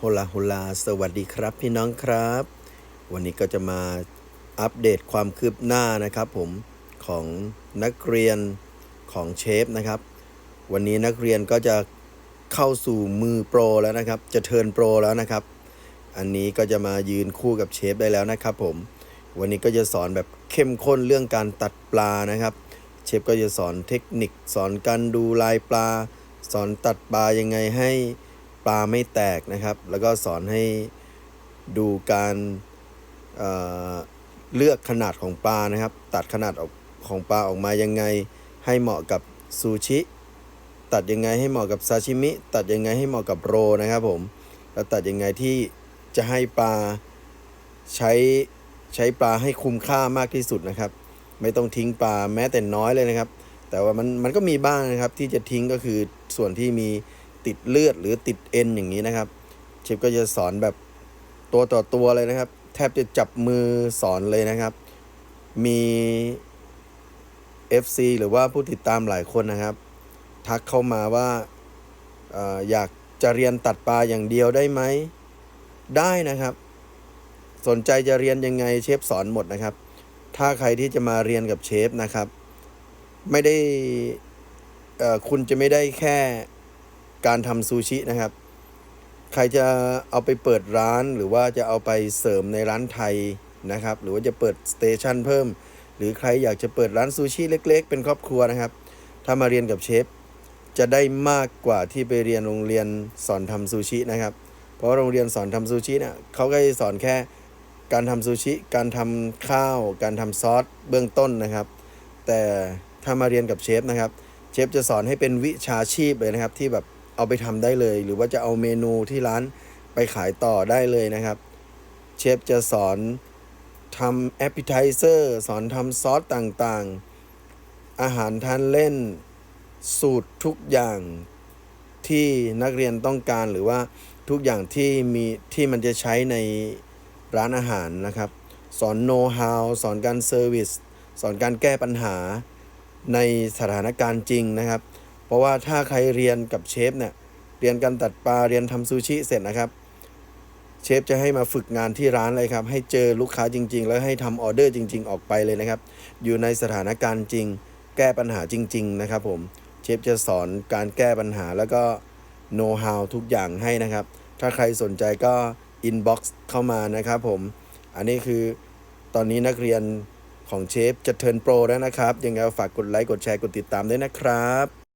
โฮลาโฮลาสวัสดีครับพี่น้องครับ วันนี้ก็จะมาอัปเดตความคืบหน้านะครับผมของนักเรียนของเชฟนะครับ วันนี้นักเรียนก็จะเข้าสู่มือโปรแล้วนะครับ จะเทิร์นโปรแล้วนะครับ อันนี้ก็จะมายืนคู่กับเชฟได้แล้วนะครับผม วันนี้ก็จะสอนแบบเข้มข้นเรื่องการตัดปลานะครับ เชฟก็จะสอนเทคนิค สอนการดูลายปลา สอนตัดปลายังไงให้ ปลาไม่แตกนะครับ แล้วก็สอนให้ดูการเเลือกขนาดของปลานะครับ ตัดขนาดออกของปลาออกมายังไงให้เหมาะกับซูชิตัดยังไงให้เหมาะกับซาชิมิ ตัดยังไงให้เหมาะกับโรนะครับผม แล้วตัดยังไงที่จะให้ปลาใช้ใช้ปลาให้คุ้มค่ามากที่สุดนะครับ ไม่ต้องทิ้งปลาแม้แต่น้อยเลยนะครับ แต่ว่ามันมันก็มีบ้างนะครับที่จะทิ้งก็คือส่วนที่มี ติดเลือดหรือติดเอ็นอย่างนี้นะครับเชฟก็จะสอนแบบตัวต่อตัวเลยนะครับ แทบจะจับมือสอนเลยนะครับ มี FC หรือว่าผู้ติดตามหลายคนนะครับ ทักเข้ามาว่าออยากจะเรียนตัดปลาอย่างเดียวได้ไหม ได้นะครับ สนใจจะเรียนยังไงเชฟสอนหมดนะครับ ถ้าใครที่จะมาเรียนกับเชฟนะครับ ไม่ได้คุณจะไม่ได้แค่ การทำซูชินะครับ ใครจะเอาไปเปิดร้านหรือว่าจะเอาไปเสริมในร้านไทยนะครับ หรือว่าจะเปิดสเตชันเพิ่ม หรือใครอยากจะเปิดร้านซูชิเล็ก ๆ เป็นครอบครัวนะครับ ถ้ามาเรียนกับเชฟจะได้มากกว่าที่ไปเรียนโรงเรียนสอนทำซูชินะครับ เพราะโรงเรียนสอนทำซูชิเนี่ยเขาก็จะสอนแค่การทำซูชิ การทำข้าว การทำซอสเบื้องต้นนะครับ แต่ถ้ามาเรียนกับเชฟนะครับ เชฟจะสอนให้เป็นวิชาชีพเลยนะครับที่แบบ เอาไปทำได้เลย หรือว่าจะเอาเมนูที่ร้านไปขายต่อได้เลยนะครับ เชฟจะสอนทำแอปเปิลไทเซอร์สอนทำซอสต่างๆ อาหารทานเล่นสูตรทุกอย่างที่นักเรียนต้องการหรือว่าทุกอย่างที่มีที่มันจะใช้ในร้านอาหารนะครับ สอนโน้ตฮาวสอนการเซอร์วิสสอนการแก้ปัญหาในสถานการณ์จริงนะครับ เพราะว่าถ้าใครเรียนกับเชฟเนี่ยเรียนการตัดปลาเรียนทำซูชิเสร็จนะครับเชฟจะให้มาฝึกงานที่ร้านเลยครับ ให้เจอลูกค้าจริง ๆ แล้วให้ทำออเดอร์จริง ๆ ออกไปเลยนะครับ อยู่ในสถานการณ์จริง แก้ปัญหาจริง ๆ นะครับผม เชฟจะสอนการแก้ปัญหาแล้วก็โน้ตฮาวทุกอย่างให้นะครับ ถ้าใครสนใจก็อินบ็อกซ์เข้ามานะครับผม อันนี้คือตอนนี้นักเรียนของเชฟจะเทิร์นโปรแล้วนะครับ ยังไงฝากกดไลค์ กดแชร์ กดติดตามด้วยนะครับ